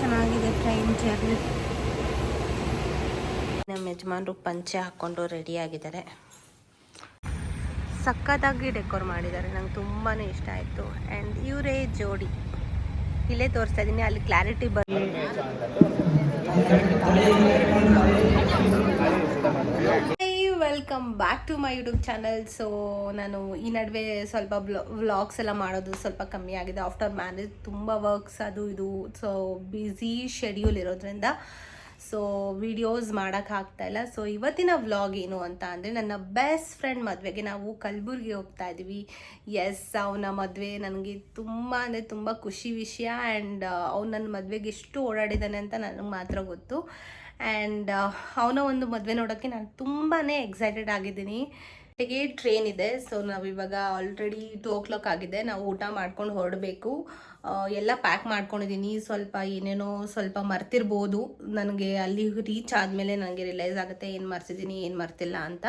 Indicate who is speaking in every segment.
Speaker 1: ಚೆನ್ನಾಗಿದೆ train journey ನಮ್ಮ ಯಜಮಾನರು ಪಂಚೆ ಹಾಕ್ಕೊಂಡು ರೆಡಿ ಆಗಿದ್ದಾರೆ. ಸಕ್ಕತ್ತಾಗಿ ಡೆಕೋರ್ ಮಾಡಿದ್ದಾರೆ. ನಂಗೆ ತುಂಬಾ ಇಷ್ಟ ಆಯಿತು. ಆ್ಯಂಡ್ ಇವರೇ ಜೋಡಿ. ಇಲ್ಲೇ ತೋರಿಸ್ತಾ ಇದ್ದೀನಿ ಅಲ್ಲಿ ಕ್ಲಾರಿಟಿ ಬರಲಿ welcome back to my YouTube channel so ನಾನು ಈ ನಡುವೆ ಸ್ವಲ್ಪ ವ್ಲಾಗ್ಸ್ ಎಲ್ಲ ಮಾಡೋದು ಸ್ವಲ್ಪ ಕಮ್ಮಿ ಆಗಿದೆ. ಆಫ್ಟರ್ ಮ್ಯಾರೇಜ್ ತುಂಬ ವರ್ಕ್ಸ್ ಅದು ಇದು. ಸೊ ಬ್ಯುಸಿ ಶೆಡ್ಯೂಲ್ ಇರೋದ್ರಿಂದ ಸೊ ವಿಡಿಯೋಸ್ ಮಾಡೋಕ್ಕಾಗ್ತಾ ಇಲ್ಲ. ಸೊ ಇವತ್ತಿನ ವ್ಲಾಗ್ ಏನು ಅಂತ ಅಂದರೆ ನನ್ನ ಬೆಸ್ಟ್ ಫ್ರೆಂಡ್ ಮದುವೆಗೆ ನಾವು ಕಲಬುರ್ಗಿ ಹೋಗ್ತಾ ಇದ್ವಿ. ಎಸ್ ಅವನ ಮದುವೆ ನನಗೆ ತುಂಬ ಅಂದರೆ ತುಂಬ ಖುಷಿ ವಿಷಯ ಆ್ಯಂಡ್ ಅವ್ನು ನನ್ನ ಮದುವೆಗೆ ಎಷ್ಟು ಓಡಾಡಿದ್ದಾನೆ ಅಂತ ನನಗೆ ಮಾತ್ರ ಗೊತ್ತು. ಆ್ಯಂಡ್ ಅವನ ಒಂದು ಮದುವೆ ನೋಡೋಕ್ಕೆ ನಾನು ತುಂಬಾ ಎಕ್ಸೈಟೆಡ್ ಆಗಿದ್ದೀನಿ. ಟ್ರೈನ್ ಇದೆ. ಸೊ ನಾವು ಇವಾಗ ಆಲ್ರೆಡಿ ಟೂ ಓ ಕ್ಲಾಕ್ ಆಗಿದೆ. ನಾವು ಊಟ ಮಾಡ್ಕೊಂಡು ಹೊರಡಬೇಕು. ಎಲ್ಲ ಪ್ಯಾಕ್ ಮಾಡ್ಕೊಂಡಿದ್ದೀನಿ. ಸ್ವಲ್ಪ ಏನೇನೋ ಸ್ವಲ್ಪ ಮರ್ತಿರ್ಬೋದು. ನನಗೆ ಅಲ್ಲಿ ರೀಚ್ ಆದಮೇಲೆ ನನಗೆ ರಿಲೈಸ್ ಆಗುತ್ತೆ, ಏನು ಮರ್ತಿದ್ದೀನಿ ಏನು ಮರ್ತಿಲ್ಲ ಅಂತ.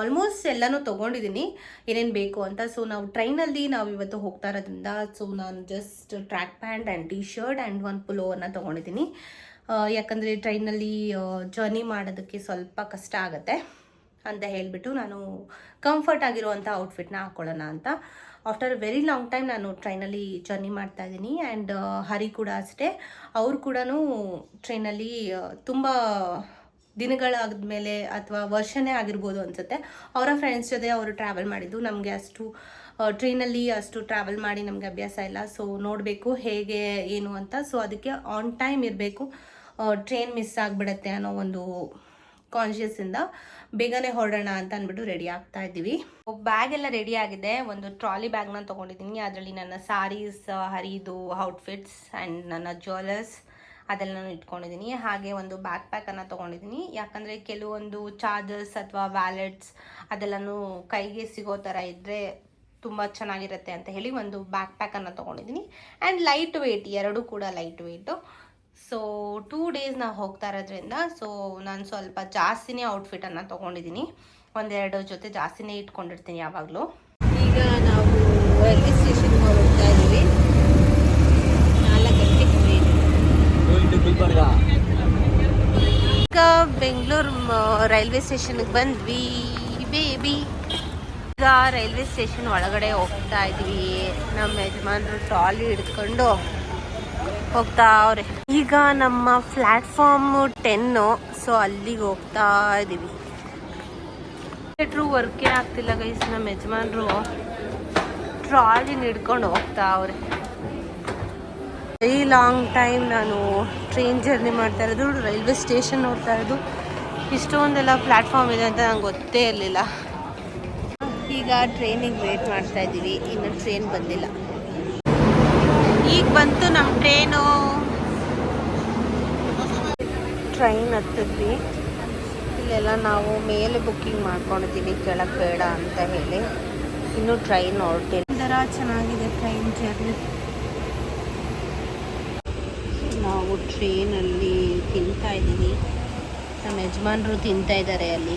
Speaker 1: ಆಲ್ಮೋಸ್ಟ್ ಎಲ್ಲನೂ ತೊಗೊಂಡಿದ್ದೀನಿ ಏನೇನು ಬೇಕು ಅಂತ. ಸೊ ನಾವು ಟ್ರೈನಲ್ಲಿ ನಾವು ಇವತ್ತು ಹೋಗ್ತಾ ಇರೋದ್ರಿಂದ ಸೊ ನಾನು just track pant and T shirt and ಒಂದು ಪುಲೋವನ್ನು ತೊಗೊಂಡಿದ್ದೀನಿ ಯಾಕಂದರೆ ಟ್ರೈನಲ್ಲಿ ಜರ್ನಿ ಮಾಡೋದಕ್ಕೆ ಸ್ವಲ್ಪ ಕಷ್ಟ ಆಗುತ್ತೆ. ಅಂತ ಹೇಳಿಬಿಟ್ಟು ನಾನು ಕಂಫರ್ಟ್ ಆಗಿರುವಂಥ ಔಟ್ಫಿಟ್ನ ಹಾಕ್ಕೊಳ್ಳೋಣ ಅಂತ. ಆಫ್ಟರ್ ವೆರಿ ಲಾಂಗ್ ಟೈಮ್ ನಾನು ಟ್ರೈನಲ್ಲಿ ಜರ್ನಿ ಮಾಡ್ತಾ ಇದ್ದೀನಿ ಆ್ಯಂಡ್ ಹರಿ ಕೂಡ ಅಷ್ಟೇ. ಅವ್ರು ಕೂಡ ಟ್ರೈನಲ್ಲಿ ತುಂಬ ದಿನಗಳಾದ್ಮೇಲೆ ಅಥವಾ ವರ್ಷನೇ ಆಗಿರ್ಬೋದು ಅನಿಸುತ್ತೆ. ಅವರ ಫ್ರೆಂಡ್ಸ್ ಜೊತೆ ಅವರು ಟ್ರಾವೆಲ್ ಮಾಡಿದ್ದು. ನಮಗೆ ಅಷ್ಟು ಟ್ರೈನಲ್ಲಿ ಅಷ್ಟು ಟ್ರಾವೆಲ್ ಮಾಡಿ ನಮಗೆ ಅಭ್ಯಾಸ ಇಲ್ಲ. ಸೊ ನೋಡಬೇಕು ಹೇಗೆ, ಏನು ಅಂತ. ಸೊ ಅದಕ್ಕೆ ಆನ್ ಟೈಮ್ ಇರಬೇಕು. ಟ್ರೈನ್ ಮಿಸ್ ಆಗಿಬಿಡತ್ತೆ ಅನ್ನೋ ಒಂದು ಕಾನ್ಷಿಯಸ್ಸಿಂದ ಬೇಗನೆ ಹೊರಡೋಣ ಅಂತ ಅಂದ್ಬಿಟ್ಟು ರೆಡಿ ಆಗ್ತಾ ಇದ್ದೀವಿ. ಬ್ಯಾಗ್ ಎಲ್ಲ ರೆಡಿ ಆಗಿದೆ. ಒಂದು ಟ್ರಾಲಿ ಬ್ಯಾಗ್ನ ತೊಗೊಂಡಿದ್ದೀನಿ. ಅದರಲ್ಲಿ ನನ್ನ ಸಾರೀಸ್ ಹರಿದು ಔಟ್ಫಿಟ್ಸ್ ಆ್ಯಂಡ್ ನನ್ನ ಜ್ಯುವೆಲರ್ಸ್ ಅದೆಲ್ಲ ನಾನು ಇಟ್ಕೊಂಡಿದ್ದೀನಿ. ಹಾಗೆ ಒಂದು ಬ್ಯಾಕ್ ಪ್ಯಾಕನ್ನು ತೊಗೊಂಡಿದ್ದೀನಿ. ಯಾಕಂದರೆ ಕೆಲವೊಂದು ಚಾರ್ಜರ್ಸ್ ಅಥವಾ ವ್ಯಾಲೆಟ್ಸ್ ಅದೆಲ್ಲನೂ ಕೈಗೆ ಸಿಗೋ ಥರ ಇದ್ದರೆ ತುಂಬ ಚೆನ್ನಾಗಿರುತ್ತೆ ಅಂತ ಹೇಳಿ ಒಂದು ಬ್ಯಾಕ್ ಪ್ಯಾಕನ್ನು ತೊಗೊಂಡಿದ್ದೀನಿ. ಆ್ಯಂಡ್ ಲೈಟ್ ವೆಯ್ಟ್ ಎರಡೂ ಕೂಡ light weight so two days ನಾವು ಹೋಗ್ತಾ ಇರೋದ್ರಿಂದ ಸೊ ನಾನು ಸ್ವಲ್ಪ ಜಾಸ್ತಿನೇ ಔಟ್ಫಿಟನ್ನು ತೊಗೊಂಡಿದ್ದೀನಿ ಒಂದೆರಡು ಜೊತೆ ಜಾಸ್ತಿನೇ ಇಟ್ಕೊಂಡಿರ್ತೀನಿ ಯಾವಾಗಲೂ. ಈಗ ನಾವು ರೈಲ್ವೆ ಸ್ಟೇಷನ್ಗೆ ಹೋಗ್ತಾ ಇದ್ದೀವಿ. ನಾಲ್ಕು ಗಂಟೆ ಟ್ರೈನ್ ಈಗ ಬೆಂಗಳೂರು ರೈಲ್ವೆ ಸ್ಟೇಷನ್ಗೆ ಬಂದ್ವಿ ಬೇಬಿ ಈಗ ರೈಲ್ವೆ ಸ್ಟೇಷನ್ ಒಳಗಡೆ ಹೋಗ್ತಾ ಇದ್ವಿ ನಮ್ಮ ಯಜಮಾನ್ರು ಟ್ರಾಲಿ ಹಿಡ್ಕೊಂಡು ಹೋಗ್ತಾ ಅವ್ರೆ. ಈಗ ನಮ್ಮ ಪ್ಲಾಟ್ಫಾರ್ಮ್ ಟೆನ್ನು ಸೊ ಅಲ್ಲಿಗೆ ಹೋಗ್ತಾ ಇದ್ದೀವಿ ಥಿಯೇಟ್ರು ವರ್ಕೇ ಆಗ್ತಿಲ್ಲ ಗೈಸ್ ನಮ್ಮ ಯಜಮಾನ್ರು. ಟ್ರಾಲಿನ ಹಿಡ್ಕೊಂಡು ಹೋಗ್ತಾ ಅವ್ರೆ. ವೆರಿ ಲಾಂಗ್ ಟೈಮ್ ನಾನು ಟ್ರೈನ್ ಜರ್ನಿ ಮಾಡ್ತಾ ಇರೋದು, ರೈಲ್ವೆ ಸ್ಟೇಷನ್ ನೋಡ್ತಾ ಇರೋದು. ಇಷ್ಟೊಂದೆಲ್ಲ ಪ್ಲ್ಯಾಟ್ಫಾರ್ಮ್ ಇದೆ ಅಂತ ನಂಗೆ ಗೊತ್ತೇ ಇರಲಿಲ್ಲ. ಈಗ ಟ್ರೈನಿಗೆ ವೇಟ್ ಮಾಡ್ತಾ ಇದ್ದೀವಿ ಇನ್ನು ಟ್ರೈನ್ ಬಂದಿಲ್ಲ. ಈಗ ಬಂತು ನಮ್ಮ ಟ್ರೈನು. ಟ್ರೈನ್ ಹತ್ತಿದ್ವಿ. ಇಲ್ಲೆಲ್ಲ ನಾವು ಮೇಲೆ ಬುಕ್ಕಿಂಗ್ ಮಾಡ್ಕೊಂಡಿದ್ದೀವಿ ಕೆಳಗೆ ಬೇಡ ಅಂತ ಹೇಳಿ. ಇನ್ನೂ ಟ್ರೈನ್ ಹೊರಟಿಲ್ಲ. ಒಂಥರ ಚೆನ್ನಾಗಿದೆ ಟ್ರೈನ್ ಜರ್ನಿ. ನಾವು ಟ್ರೈನಲ್ಲಿ ತಿಂತಾ ಇದ್ದೀವಿ. ನಮ್ಮ ಯಜಮಾನ್ರು ತಿಂತಾ ಇದ್ದಾರೆ ಅಲ್ಲಿ.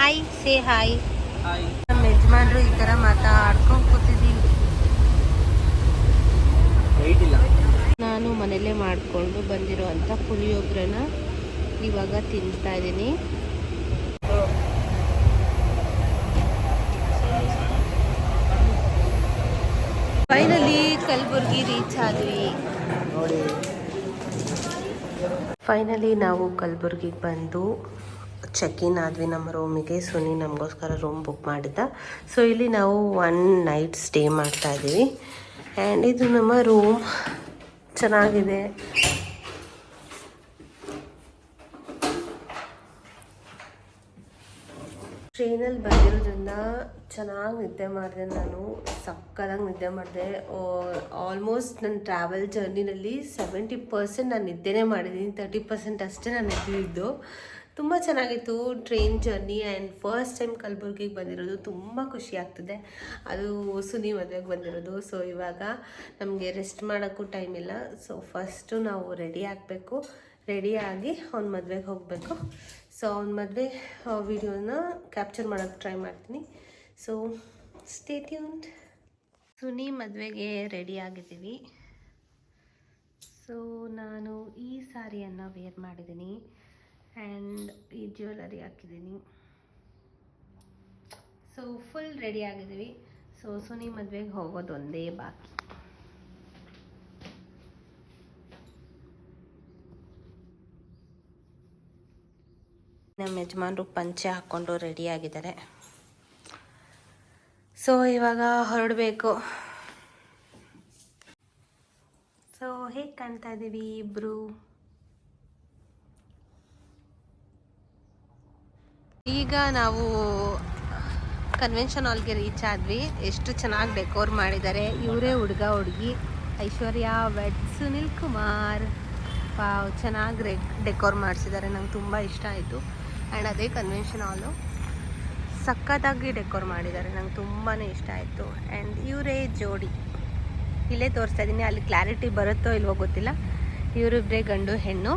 Speaker 1: ಹಾಯ್ ಸೇ ಹಾಯ್ ನಮ್ಮ ಯಜಮಾನ್ರು ಈ ಥರ ಮಾತಾಡ್ಕೊಂಡು ಕೂತಿದ್ದೀವಿ ನಾನು ಮನೇಲೇ ಮಾಡಿಕೊಂಡು ಬಂದಿರುವಂಥ ಪುಳಿಯೋಗರೆನ ಇವಾಗ ತಿಂತಾ ಇದ್ದೀನಿ. ಫೈನಲಿ ಕಲಬುರ್ಗಿ ರೀಚ್ ಆದ್ವಿ. ಫೈನಲಿ ನಾವು ಕಲಬುರ್ಗಿಗೆ ಬಂದು ಚೆಕ್ ಇನ್ ಆದ್ವಿ ನಮ್ಮ ರೂಮಿಗೆ ಸುನಿ ನಮಗೋಸ್ಕರ ರೂಮ್ ಬುಕ್ ಮಾಡಿದ್ದ. ಸೊ ಇಲ್ಲಿ ನಾವು ಒನ್ ನೈಟ್ ಸ್ಟೇ ಮಾಡ್ತಾ ಇದ್ದೀವಿ. ಆ್ಯಂಡ್ ಇದು ನಮ್ಮ ರೂಮ್ ಚೆನ್ನಾಗಿದೆ. ಟ್ರೈನಲ್ಲಿ ಬಂದಿರೋದ್ರಿಂದ ಚೆನ್ನಾಗಿ ನಿದ್ದೆ ಮಾಡಿದೆ ನಾನು, ಸಕ್ಕದಾಗಿ ನಿದ್ದೆ ಮಾಡಿದೆ. ಆಲ್ಮೋಸ್ಟ್ ನನ್ನ ಟ್ರಾವೆಲ್ ಜರ್ನಿನಲ್ಲಿ ಸೆವೆಂಟಿ ಪರ್ಸೆಂಟ್ ನಾನು ನಿದ್ದೆನೇ ಮಾಡಿದ್ದೀನಿ ತರ್ಟಿ ಪರ್ಸೆಂಟ್ ಅಷ್ಟೇ ನಾನು ನಿದ್ದಿದ್ದು ತುಂಬ ಚೆನ್ನಾಗಿತ್ತು train journey and first time ಕಲಬುರ್ಗಿಗೆ ಬಂದಿರೋದು ತುಂಬ ಖುಷಿ ಆಗ್ತದೆ. ಅದು ಸುನಿ ಮದುವೆಗೆ ಬಂದಿರೋದು. ಸೊ ಇವಾಗ ನಮಗೆ ರೆಸ್ಟ್ ಮಾಡೋಕ್ಕೂ ಟೈಮ್ ಇಲ್ಲ. ಸೊ ಫಸ್ಟು ನಾವು ರೆಡಿ ಆಗಬೇಕು. ರೆಡಿಯಾಗಿ ಅವ್ನ ಮದುವೆಗೆ ಹೋಗಬೇಕು. ಸೊ ಅವ್ನ ಮದುವೆ ವಿಡಿಯೋನ ಕ್ಯಾಪ್ಚರ್ ಮಾಡೋಕ್ಕೆ ಟ್ರೈ ಮಾಡ್ತೀನಿ. ಸೊ ಸ್ಟೇ ಟ್ಯೂನ್ಡ್ ಸುನಿ ಮದುವೆಗೆ ರೆಡಿ ಆಗಿದ್ದೀವಿ. ಸೊ ನಾನು ಈ ಸಾರಿಯನ್ನು ವೇರ್ ಮಾಡಿದ್ದೀನಿ. ಆ್ಯಂಡ್ ಈ ಜ್ಯುವೆಲರಿ ಹಾಕಿದ್ದೀನಿ ಸೊ ಫುಲ್ ರೆಡಿ ಆಗಿದ್ದೀವಿ. ಸೊ ಸುನಿ ಮದುವೆಗೆ ಹೋಗೋದು ಒಂದೇ ಬಾಕಿ. ನಮ್ಮ ಯಜಮಾನರು ಪಂಚೆ ಹಾಕ್ಕೊಂಡು ರೆಡಿ ಆಗಿದ್ದಾರೆ. ಸೊ ಇವಾಗ ಹೊರಡಬೇಕು. ಸೊ ಹೇಗೆ ಕಾಣ್ತಾ ಇದ್ದೀವಿ ಇಬ್ಬರು ಈಗ ನಾವು ಕನ್ವೆನ್ಷನ್ ಹಾಲ್ಗೆ ರೀಚ್ ಆದ್ವಿ. ಎಷ್ಟು ಚೆನ್ನಾಗಿ ಡೆಕೋರ್ ಮಾಡಿದ್ದಾರೆ. ಇವರೇ ಹುಡುಗ, ಹುಡುಗಿ. ಐಶ್ವರ್ಯ ವೆಟ್ ಸುನಿಲ್ ಕುಮಾರ್. ವಾವ್, ಚೆನ್ನಾಗಿ ರೆ ಡೆಕೋರ್ ಮಾಡಿಸಿದ್ದಾರೆ. ನಂಗೆ ತುಂಬ ಇಷ್ಟ ಆಯಿತು. ಆ್ಯಂಡ್ ಅದೇ ಕನ್ವೆನ್ಷನ್ ಹಾಲು ಸಖತ್ತಾಗಿ ಡೆಕೋರ್ ಮಾಡಿದ್ದಾರೆ. ನಂಗೆ ತುಂಬಾ ಇಷ್ಟ ಆಯಿತು. ಆ್ಯಂಡ್ ಇವರೇ ಜೋಡಿ. ಇಲ್ಲೇ ತೋರಿಸ್ತಾ ಇದ್ದೀನಿ ಅಲ್ಲಿ ಕ್ಲಾರಿಟಿ ಬರುತ್ತೋ ಇಲ್ವೋ ಗೊತ್ತಿಲ್ಲ. ಇವರಿಬ್ಬರೇ ಗಂಡು, ಹೆಣ್ಣು.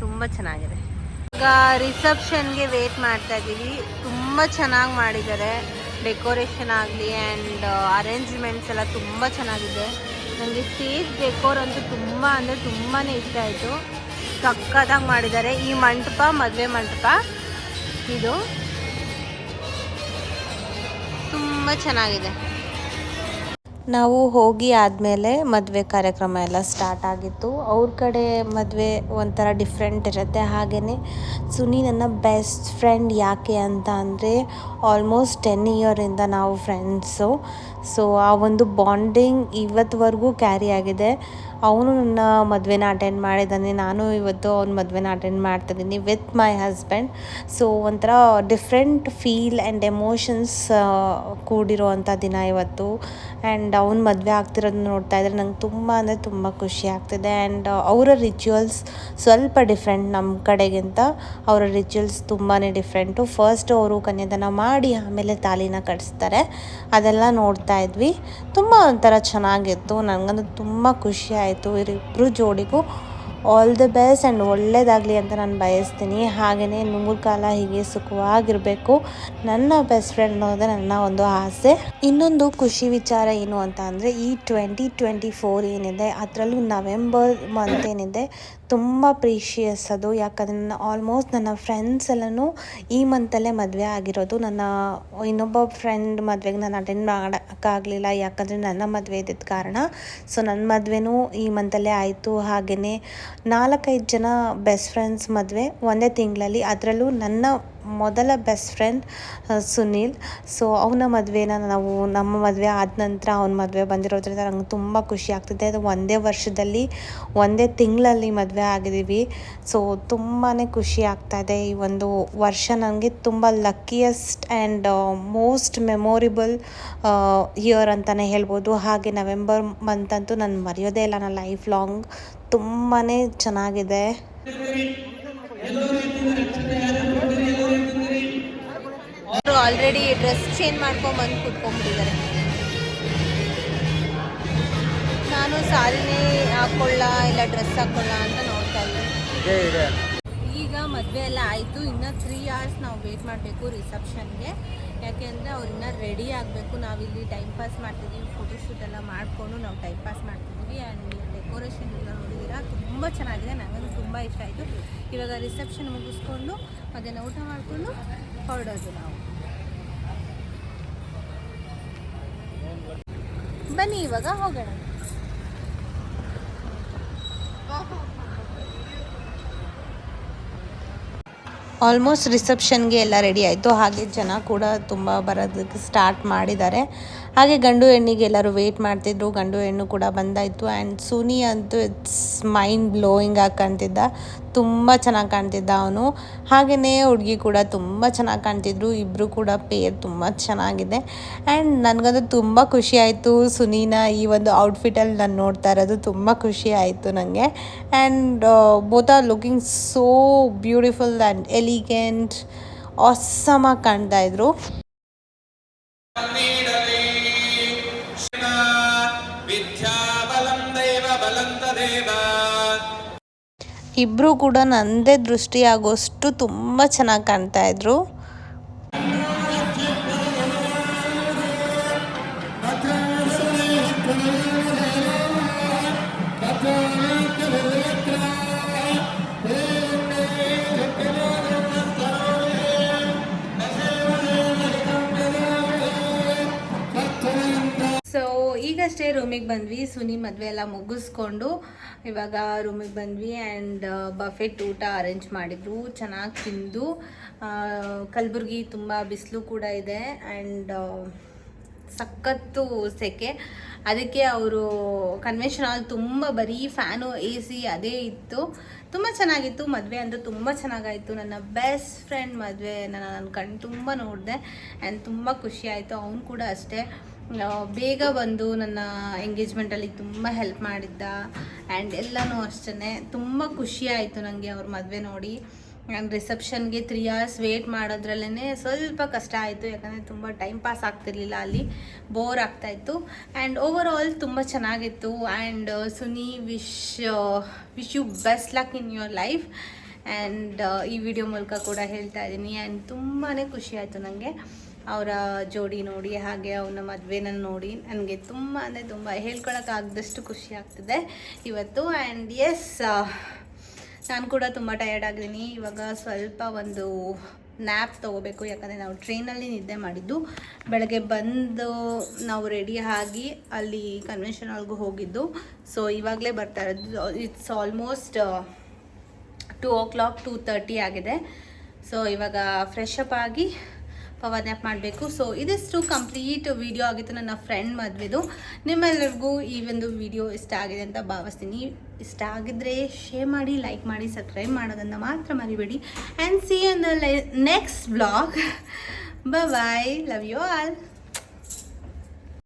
Speaker 1: ತುಂಬ ಚೆನ್ನಾಗಿದೆ. ಈಗ ರಿಸೆಪ್ಷನ್ಗೆ ವೇಟ್ ಮಾಡ್ತಾ ಇದ್ದೀವಿ. ತುಂಬ ಚೆನ್ನಾಗಿ ಮಾಡಿದ್ದಾರೆ. ಡೆಕೋರೇಷನ್ ಆಗಲಿ ಆ್ಯಂಡ್ ಅರೇಂಜ್ಮೆಂಟ್ಸ್ ಎಲ್ಲ ತುಂಬ ಚೆನ್ನಾಗಿದೆ. ನನಗೆ ಸ್ಟೇಜ್ ಡೆಕೋರ್ ಅಂತೂ ತುಂಬ ಅಂದರೆ ತುಂಬಾ ಇಷ್ಟ ಆಯಿತು. ಸಕ್ಕತ್ತಾಗಿ ಮಾಡಿದ್ದಾರೆ. ಈ ಮಂಟಪ, ಮದುವೆ ಮಂಟಪ. ಇದು ತುಂಬ ಚೆನ್ನಾಗಿದೆ. ನಾವು ಹೋಗಿ ಆದಮೇಲೆ ಮದುವೆ ಕಾರ್ಯಕ್ರಮ ಎಲ್ಲ ಸ್ಟಾರ್ಟ್ ಆಗಿತ್ತು. ಅವ್ರ ಕಡೆ ಮದುವೆ ಒಂಥರ ಡಿಫ್ರೆಂಟ್ ಇರುತ್ತೆ. ಹಾಗೆಯೇ ಸುನಿ ನನ್ನ ಬೆಸ್ಟ್ ಫ್ರೆಂಡ್ ಯಾಕೆ ಅಂತ ಅಂದರೆ ಆಲ್ಮೋಸ್ಟ್ ಟೆನ್ ಇಯರಿಂದ ನಾವು ಫ್ರೆಂಡ್ಸು ಸೊ ಆ ಒಂದು ಬಾಂಡಿಂಗ್ ಇವತ್ತುವರೆಗೂ ಕ್ಯಾರಿ ಆಗಿದೆ. ಅವನು ನನ್ನ ಮದುವೆನ ಅಟೆಂಡ್ ಮಾಡಿದ್ದಾನೆ. ನಾನು ಇವತ್ತು ಅವ್ನ ಮದುವೆನ ಅಟೆಂಡ್ ಮಾಡ್ತಾಯಿದ್ದೀನಿ ವಿತ್ ಮೈ ಹಸ್ಬೆಂಡ್ ಸೊ ಒಂಥರ ಡಿಫ್ರೆಂಟ್ ಫೀಲ್ ಆ್ಯಂಡ್ ಎಮೋಷನ್ಸ್ ಕೂಡಿರುವಂಥ ದಿನ ಇವತ್ತು. ಆ್ಯಂಡ್ ಅವ್ನ ಮದುವೆ ಆಗ್ತಿರೋದು ನೋಡ್ತಾ ಇದ್ರೆ ನಂಗೆ ತುಂಬ ಅಂದರೆ ತುಂಬ ಖುಷಿ ಆಗ್ತಿದೆ. ಆ್ಯಂಡ್ ಅವರ ರಿಚುವಲ್ಸ್ ಸ್ವಲ್ಪ ಡಿಫ್ರೆಂಟ್ ನಮ್ಮ ಕಡೆಗಿಂತ. ಅವರ ರಿಚುವಲ್ಸ್ ತುಂಬಾ ಡಿಫ್ರೆಂಟು ಫಸ್ಟ್ ಅವರು ಕನ್ಯಾದಾನ ಮಾಡಿ ಆಮೇಲೆ ತಾಲಿನ ಕಟ್ಸ್ತಾರೆ. ಅದೆಲ್ಲ ನೋಡ್ತಾ ಇದ್ವಿ. ತುಂಬ ಒಂಥರ ಚೆನ್ನಾಗಿತ್ತು. ನನಗಂತೂ ತುಂಬ ಖುಷಿ ಆಯಿತು. ಇವರಿಬ್ರು ಜೋಡಿಗೂ ಆಲ್ ದ ಬೆಸ್ಟ್ ಆ್ಯಂಡ್ ಒಳ್ಳೇದಾಗಲಿ ಅಂತ ನಾನು ಬಯಸ್ತೀನಿ. ಹಾಗೆಯೇ ನೂರು ಕಾಲ ಹೀಗೆ ಸುಖವಾಗಿರಬೇಕು. ನನ್ನ ಬೆಸ್ಟ್ ಫ್ರೆಂಡ್ ಅನ್ನೋದೇ ನನ್ನ ಒಂದು ಆಸೆ. ಇನ್ನೊಂದು ಖುಷಿ ವಿಚಾರ ಏನು ಅಂತ ಅಂದರೆ, ಈ ಟ್ವೆಂಟಿ ಟ್ವೆಂಟಿ ಫೋರ್ ಏನಿದೆ, ಅದರಲ್ಲೂ ನವೆಂಬರ್ ಮಂತ್ ಏನಿದೆ, ತುಂಬ ಪ್ರೀಶಿಯಸ್ ಅದು. ಯಾಕಂದರೆ ನನ್ನ ಆಲ್ಮೋಸ್ಟ್ ನನ್ನ ಫ್ರೆಂಡ್ಸ್ ಎಲ್ಲನೂ ಈ ಮಂತಲ್ಲೇ ಮದುವೆ ಆಗಿರೋದು. ನನ್ನ ಇನ್ನೊಬ್ಬ ಫ್ರೆಂಡ್ ಮದುವೆಗೆ ನಾನು ಅಟೆಂಡ್ ಮಾಡೋಕ್ಕಾಗಲಿಲ್ಲ. ಯಾಕಂದರೆ ನನ್ನ ಮದುವೆ ಇದ್ದಿದ್ದ ಕಾರಣ. ಸೊ ನನ್ನ ಮದುವೆನೂ ಈ ಮಂತಲ್ಲೇ ಆಯಿತು. ಹಾಗೆಯೇ ನಾಲ್ಕೈದು ಜನ ಬೆಸ್ಟ್ ಫ್ರೆಂಡ್ಸ್ ಮದುವೆ ಒಂದೇ ತಿಂಗಳಲ್ಲಿ. ಅದರಲ್ಲೂ ನನ್ನ ಮೊದಲ ಬೆಸ್ಟ್ ಫ್ರೆಂಡ್ ಸುನೀಲ್. ಸೊ ಅವನ ಮದುವೆನ ನಾವು ನಮ್ಮ ಮದುವೆ ಆದ ನಂತರ ಅವನ ಮದುವೆ ಬಂದಿರೋದ್ರಿಂದ ನಂಗೆ ತುಂಬ ಖುಷಿ ಆಗ್ತಿದೆ. ಅದು ಒಂದೇ ವರ್ಷದಲ್ಲಿ, ಒಂದೇ ತಿಂಗಳಲ್ಲಿ ಮದುವೆ ಆಗಿದ್ದೀವಿ. ಸೊ ತುಂಬಾ ಖುಷಿ ಆಗ್ತಾಯಿದೆ ಈ ಒಂದು ವರ್ಷ ನನಗೆ ತುಂಬ luckiest and most memorable year ಅಂತಲೇ ಹೇಳ್ಬೋದು. ಹಾಗೆ ನವೆಂಬರ್ ಮಂತ್ ಅಂತೂ ನಾನು ಮರೆಯೋದೇ ಇಲ್ಲ. ನನ್ನ ಲೈಫ್ ಲಾಂಗ್ ತುಂಬಾ ಚೆನ್ನಾಗಿದೆ. ಅವರು ಆಲ್ರೆಡಿ ಡ್ರೆಸ್ ಚೇಂಜ್ ಮಾಡ್ಕೊಂಡು ಬಂದು ಕುತ್ಕೊಂಡ್ಬಿಟ್ಟಿದ್ದಾರೆ. ನಾನು ಸಾರಿನೇ ಹಾಕೊಳ್ಳ ಇಲ್ಲ ಡ್ರೆಸ್ ಹಾಕೊಳ್ಳ ಅಂತ ನೋಡ್ತಾ ಇದ್ದೆ. ಈಗ ಮದುವೆ ಎಲ್ಲ ಆಯಿತು. ಇನ್ನು ತ್ರೀ ಅವರ್ಸ್ ನಾವು ವೇಟ್ ಮಾಡಬೇಕು ರಿಸೆಪ್ಷನ್ಗೆ ಯಾಕೆಂದರೆ ಅವ್ರು ಇನ್ನೂ ರೆಡಿ ಆಗಬೇಕು. ನಾವಿಲ್ಲಿ ಟೈಮ್ ಪಾಸ್ ಮಾಡ್ತಿದ್ದೀವಿ ಫೋಟೋಶೂಟ್ ಎಲ್ಲ ಮಾಡಿಕೊಂಡು ನಾವು ಟೈಮ್ ಪಾಸ್ ಮಾಡ್ತಿದ್ದೀವಿ ಆ್ಯಂಡ್ ಡೆಕೋರೇಷನ್ ಎಲ್ಲ ನೋಡಿದ್ದೀರಾ? ತುಂಬ ಚೆನ್ನಾಗಿದೆ. ನನಗೂ ತುಂಬ ಇಷ್ಟ ಆಯಿತು. ಇವಾಗ ರಿಸೆಪ್ಷನ್ ಮುಗಿಸ್ಕೊಂಡು ಮಧ್ಯಾಹ್ನ ಊಟ ಮಾಡಿಕೊಂಡು ಹೊರಡೋದು ನಾವು. ಬನ್ನಿ ಇವಾಗ, ಹೋಗೋಣ. ಆಲ್ಮೋಸ್ಟ್ ರಿಸೆಪ್ಷನ್ಗೆ ಎಲ್ಲ ರೆಡಿ ಆಯಿತು. ಹಾಗೆ ಜನ ಕೂಡ ತುಂಬ ಬರೋದಕ್ಕೆ ಸ್ಟಾರ್ಟ್ ಮಾಡಿದ್ದಾರೆ. ಹಾಗೆ ಗಂಡು ಹೆಣ್ಣಿಗೆ ಎಲ್ಲರೂ ವೆಯ್ಟ್ ಮಾಡ್ತಿದ್ರು. ಗಂಡು ಹೆಣ್ಣು ಕೂಡ ಬಂದಾಯಿತು. ಆ್ಯಂಡ್ ಸುನಿ ಅಂತೂ ಇಟ್ಸ್ ಮೈಂಡ್ ಬ್ಲೋಯಿಂಗ್ ಆಗಿ ಕಾಣ್ತಿದ್ದ. ತುಂಬ ಚೆನ್ನಾಗಿ ಕಾಣ್ತಿದ್ದ ಅವನು. ಹಾಗೆಯೇ ಹುಡುಗಿ ಕೂಡ ತುಂಬ ಚೆನ್ನಾಗಿ ಕಾಣ್ತಿದ್ರು. ಇಬ್ಬರು ಕೂಡ ಪೇರ್ ತುಂಬ ಚೆನ್ನಾಗಿದೆ. ಆ್ಯಂಡ್ ನನಗಂತೂ ತುಂಬ ಖುಷಿ ಆಯಿತು ಸುನೀನ ಈ ಒಂದು ಔಟ್ಫಿಟಲ್ಲಿ ನಾನು ನೋಡ್ತಾ ಇರೋದು. ತುಂಬ ಖುಷಿ ಆಯಿತು ನನಗೆ and both are looking so beautiful and elegant ಆಸಮಾಗಿ ಕಾಣ್ತಾ ಇದ್ರು.
Speaker 2: ತದೇವ
Speaker 1: ಕೂಡ ನನ್ನದೇ ದೃಷ್ಟಿ ಆಗೋಷ್ಟು ತುಂಬ ಚೆನ್ನಾಗಿ ಕಾಣ್ತಾ ಇದ್ರು. ರೂಮಿಗೆ ಬಂದ್ವಿ. ಸುನಿ ಮದುವೆ ಎಲ್ಲ ಮುಗಿಸ್ಕೊಂಡು ಇವಾಗ ರೂಮಿಗೆ ಬಂದ್ವಿ ಆ್ಯಂಡ್ ಬಫೆಟ್ ಊಟ ಅರೇಂಜ್ ಮಾಡಿದ್ರು. ಚೆನ್ನಾಗಿ ತಿಂದು. ಕಲಬುರ್ಗಿ ತುಂಬ ಬಿಸಿಲು ಕೂಡ ಇದೆ ಆ್ಯಂಡ್ ಸಖತ್ತು ಸೆಕೆ. ಅದಕ್ಕೆ ಅವರು ಕನ್ವೆನ್ಷನ್ ಹಾಲ್ ತುಂಬ ಬರೀ ಫ್ಯಾನು ಎ ಸಿ ಅದೇ ಇತ್ತು. ತುಂಬ ಚೆನ್ನಾಗಿತ್ತು. ಮದುವೆ ಅಂತೂ ತುಂಬ ಚೆನ್ನಾಗಾಯಿತು. ನನ್ನ ಬೆಸ್ಟ್ ಫ್ರೆಂಡ್ ಮದುವೆ ನಾನು ನನ್ನ ಕಣ್ಣು ತುಂಬ ನೋಡಿದೆ ಆ್ಯಂಡ್ ತುಂಬ ಖುಷಿಯಾಯಿತು ಅವನು ಕೂಡ ಅಷ್ಟೇ. ಬೇಗ ಬಂದು ನನ್ನ ಎಂಗೇಜ್ಮೆಂಟಲ್ಲಿ ತುಂಬ ಹೆಲ್ಪ್ ಮಾಡಿದ್ದ ಆ್ಯಂಡ್ ಎಲ್ಲನೂ ಅಷ್ಟೇ ತುಂಬ ಖುಷಿ ಆಯಿತು ನನಗೆ ಅವ್ರ ಮದುವೆ ನೋಡಿ. ಆ್ಯಂಡ್ ರಿಸೆಪ್ಷನ್ಗೆ ತ್ರೀ ಅವರ್ಸ್ ವೇಟ್ ಮಾಡೋದ್ರಲ್ಲೇ ಸ್ವಲ್ಪ ಕಷ್ಟ ಆಯಿತು. ಯಾಕಂದರೆ ತುಂಬ ಟೈಮ್ ಪಾಸ್ ಆಗ್ತಿರ್ಲಿಲ್ಲ ಅಲ್ಲಿ. ಬೋರ್ ಆಗ್ತಾಯಿತ್ತು ಆ್ಯಂಡ್ ಓವರ್ ಆಲ್ ತುಂಬ ಚೆನ್ನಾಗಿತ್ತು. And Suni, wish wish you best luck in your life and ಈ ವಿಡಿಯೋ ಮೂಲಕ ಕೂಡ ಹೇಳ್ತಾ ಇದ್ದೀನಿ. ಆ್ಯಂಡ್ ತುಂಬಾ ಖುಷಿ ಆಯಿತು ನನಗೆ ಅವರ ಜೋಡಿ ನೋಡಿ, ಹಾಗೆ ಅವನ ಮದುವೆನ ನೋಡಿ ನನಗೆ ತುಂಬ, ಅಂದರೆ ತುಂಬ ಹೇಳ್ಕೊಳಕ್ಕಾಗದಷ್ಟು ಖುಷಿ ಆಗ್ತಿದೆ ಇವತ್ತು. ಆ್ಯಂಡ್ ಎಸ್ ನಾನು ಕೂಡ ತುಂಬ ಟಯರ್ಡ್ ಆಗಿದ್ದೀನಿ. ಇವಾಗ ಸ್ವಲ್ಪ ಒಂದು ನ್ಯಾಪ್ ತೊಗೋಬೇಕು, ಯಾಕಂದರೆ ನಾವು ಟ್ರೈನಲ್ಲಿ ನಿದ್ದೆ ಮಾಡಿದ್ದು. ಬೆಳಗ್ಗೆ ಬಂದು ನಾವು ರೆಡಿ ಆಗಿ ಅಲ್ಲಿ ಕನ್ವೆನ್ಷನ್ ಹಾಲ್ಗೂ ಹೋಗಿದ್ದು. ಸೊ ಇವಾಗಲೇ ಬರ್ತಾ ಇರೋದು. It's almost two o'clock two thirty ಆಗಿದೆ. ಸೊ ಇವಾಗ ಫ್ರೆಶ್ ಅಪ್ ಆಗಿ ಪವರ್ ನ್ಯಾಪ್ ಮಾಡಬೇಕು. ಸೊ ಇದಿಷ್ಟು ಕಂಪ್ಲೀಟ್ ವಿಡಿಯೋ ಆಗಿತ್ತು ನನ್ನ ಫ್ರೆಂಡ್ ಮದುವೆದು. ನಿಮ್ಮೆಲ್ಲರಿಗೂ ಈ ಒಂದು ವಿಡಿಯೋ ಇಷ್ಟ ಆಗಿದೆ ಅಂತ ಭಾವಿಸ್ತೀನಿ. ಇಷ್ಟ ಆಗಿದ್ರೆ ಶೇರ್ ಮಾಡಿ ಲೈಕ್ ಮಾಡಿ ಸಬ್ಸ್ಕ್ರೈಬ್ ಮಾಡೋದನ್ನು ಮಾತ್ರ ಮರಿಬೇಡಿ. And see the next vlog bye love you all